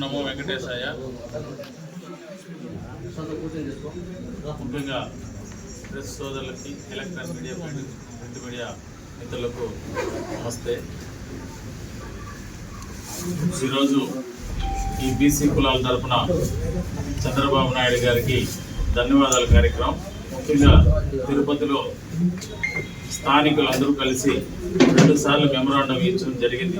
నమో వెంకటేశాయ. ముఖ్యంగా ప్రెస్ సోదరులకి electronic media print media మిత్రులకు నమస్తే. ఈరోజు ఈ బీసీ కులాల తరపున చంద్రబాబు నాయుడు గారికి ధన్యవాదాల కార్యక్రమం. ముఖ్యంగా తిరుపతిలో స్థానికులు అందరూ కలిసి రెండుసార్లు మెమరాండం ఇచ్చడం జరిగింది.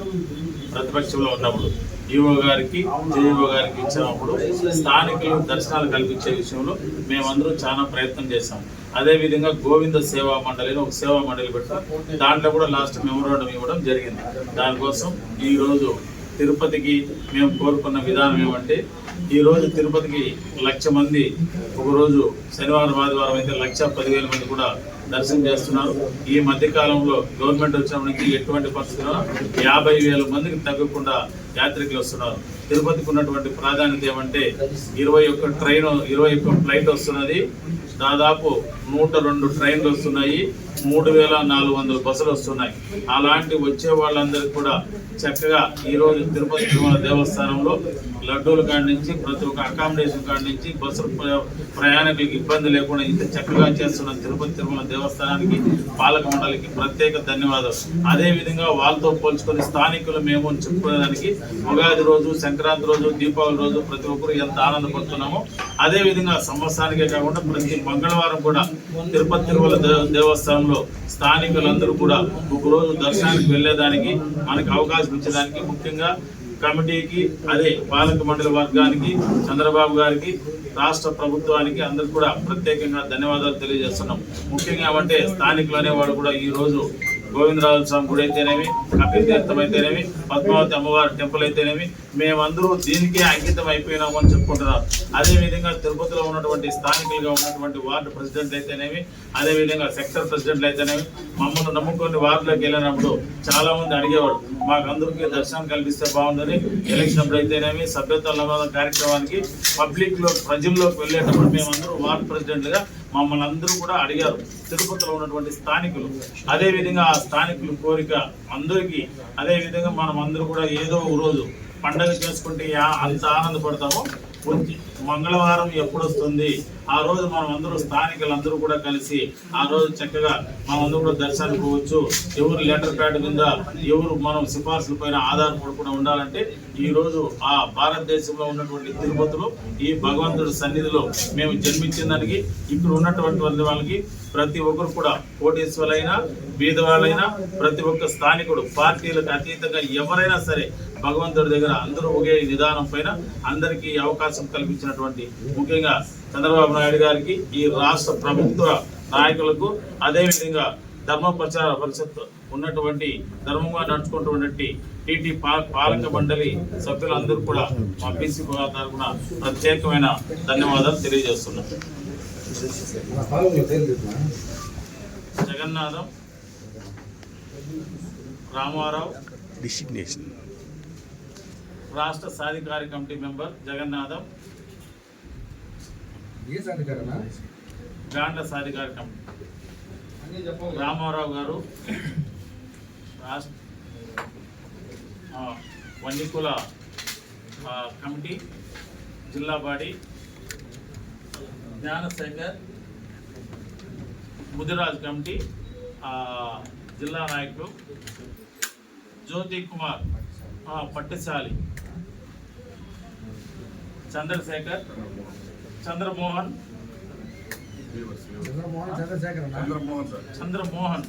ప్రతిపక్షంలో ఉన్నప్పుడు ఈఓ గారికి జేఈఓ గారికి ఇచ్చినప్పుడు స్థానికులు దర్శనాలు కల్పించే విషయంలో మేమందరూ చాలా ప్రయత్నం చేశాం. అదేవిధంగా గోవింద సేవా మండలిని ఒక సేవా మండలి పెట్టాం దాంట్లో కూడా లాస్ట్ మెమోరాండం ఇవ్వడం జరిగింది. దానికోసం ఈరోజు తిరుపతికి మేము కోరుకున్న విధానం ఏమంటే ఈరోజు తిరుపతికి లక్ష మంది ఒకరోజు శనివారం ఆదివారం అయితే లక్ష పదివేల మంది కూడా దర్శనం చేస్తున్నారు. ఈ మధ్యకాలంలో గవర్నమెంట్ వచ్చినప్పటికి ఎటువంటి పరిస్థితుల్లో యాభై వేల మందికి తగ్గకుండా యాత్రికులు వస్తున్నారు. తిరుపతికి ఉన్నటువంటి ప్రాధాన్యత ఏమంటే ఇరవై ఒక్క ట్రైన్ ఇరవై ఒక్క ఫ్లైట్ వస్తున్నది. దాదాపు నూట రెండు ట్రైన్లు వస్తున్నాయి మూడు వేల నాలుగు వందల బస్సులు వస్తున్నాయి. అలాంటి వచ్చే వాళ్ళందరికీ కూడా చక్కగా ఈరోజు తిరుపతి తిరుమల దేవస్థానంలో లడ్డూల కాడి నుంచి ప్రతి ఒక్క అకామిడేషన్ కాడి నుంచి బస్సులు ప్రయాణికులకు ఇబ్బంది లేకుండా ఇంత చక్కగా చేస్తున్న తిరుపతి తిరుమల దేవస్థానానికి పాలక మండలికి ప్రత్యేక ధన్యవాదాలు. అదే విధంగా వాళ్ళతో పోల్చుకొని స్థానికులు మేము చెప్పుకునేదానికి ఉగాది రోజు సంక్రాంతి రోజు దీపావళి రోజు ప్రతి ఒక్కరు ఎంత ఆనందపడుతున్నామో అదే విధంగా సంవత్సరానికే కాకుండా ప్రతి మంగళవారం కూడా తిరుపతి తిరుమల దే- దేవస్థానంలో స్థానికులందరూ కూడా ఒక రోజు దర్శనానికి వెళ్ళేదానికి మనకి అవకాశం ఇచ్చేదానికి ముఖ్యంగా కమిటీకి అదే పాలక మండలి వర్గానికి చంద్రబాబు గారికి రాష్ట్ర ప్రభుత్వానికి అందరు కూడా ప్రత్యేకంగా ధన్యవాదాలు తెలియజేస్తున్నాం. ముఖ్యంగా అంటే స్థానికులు అనేవాడు కూడా ఈ రోజు గోవిందరాజు స్వామి గుడి అయితేనేమి కపిల తీర్థం అయితేనేమి పద్మావతి అమ్మవారి టెంపుల్ అయితేనేమి మేమందరూ దీనికే అంకితం అయిపోయినాము అని చెప్పుకుంటున్నారు. అదేవిధంగా తిరుపతిలో ఉన్నటువంటి స్థానికులుగా ఉన్నటువంటి వార్డు ప్రెసిడెంట్ అయితేనేమి అదే విధంగా సెక్టర్ ప్రెసిడెంట్లు అయితేనేమి మమ్మల్ని నమ్ముకొని వార్డులోకి వెళ్ళినప్పుడు చాలామంది అడిగేవాడు మాకు అందరికీ దర్శనం కల్పిస్తే బాగుందని ఎలక్షన్ అప్పుడు అయితేనేమి సభ్యత్వ కార్యక్రమానికి పబ్లిక్లో ప్రజల్లోకి వెళ్ళేటప్పుడు మేమందరూ వార్డు ప్రెసిడెంట్లుగా మమ్మల్ని అందరూ కూడా అడిగారు. తిరుపతిలో ఉన్నటువంటి స్థానికులు. అదే విధంగా ఆ స్థానికుల కోరిక అందరికీ అదేవిధంగా మనం అందరూ కూడా ఏదో ఒక రోజు పండగ చేసుకుంటే అంత ఆనందపడతామో? మంగళవారం ఎప్పుడు వస్తుంది ఆ రోజు మనం అందరూ స్థానికులందరూ కూడా కలిసి ఆ రోజు చక్కగా మనం అందరూ కూడా దర్శనానికి పోవచ్చు. ఎవరు లెటర్ ప్యాడ్ మీద ఎవరు మనం సిఫార్సుల పైన ఆధారపడకుండా ఉండాలంటే ఈ రోజు ఆ భారతదేశంలో ఉన్నటువంటి తిరుపతిలో ఈ భగవంతుడి సన్నిధిలో మేము జన్మించిన దానికి ఇక్కడ ఉన్నటువంటి వాళ్ళకి ప్రతి ఒక్కరు కూడా కోటేశ్వరులైనా బీదవాళ్ళైనా ప్రతి ఒక్క స్థానికుడు పార్టీలకు అతీతంగా ఎవరైనా సరే భగవంతుడి దగ్గర అందరూ ఒకే విధానం పైన అందరికీ అవకాశం కల్పించినటువంటి ముఖ్యంగా చంద్రబాబు నాయుడు గారికి ఈ రాష్ట్ర ప్రభుత్వ నాయకులకు అదేవిధంగా ధర్మ ప్రచార పరిషత్ ఉన్నటువంటి ధర్మంగా నడుచుకుంటున్నటువంటి టీటీ పా- పాలక మండలి సభ్యులందరూ కూడా మా బీసీ తరఫున ప్రత్యేకమైన ధన్యవాదాలు తెలియజేస్తున్నాం జగన్నాథం రామారావు. డిసిగ్నేషన్ రాష్ట్ర సాధికార కమిటీ మెంబర్ జగన్నాథం. గాండ్ల సాధికార కమిటీ. రామారావు గారు రాష్ట్ర ఆ, వన్నికుల కమిటీ జిల్లా బాడీ జ్ఞానశేఖర్ ముదిరాజ్ కమిటీ ఆ, జిల్లా నాయకులు జ్యోతి కుమార్ ఆ, పట్టిశాలి. చంద్రశేఖర్ చంద్రమోహన్. చంద్రమోహన్ చంద్రశేఖర్ చంద్రమోహన్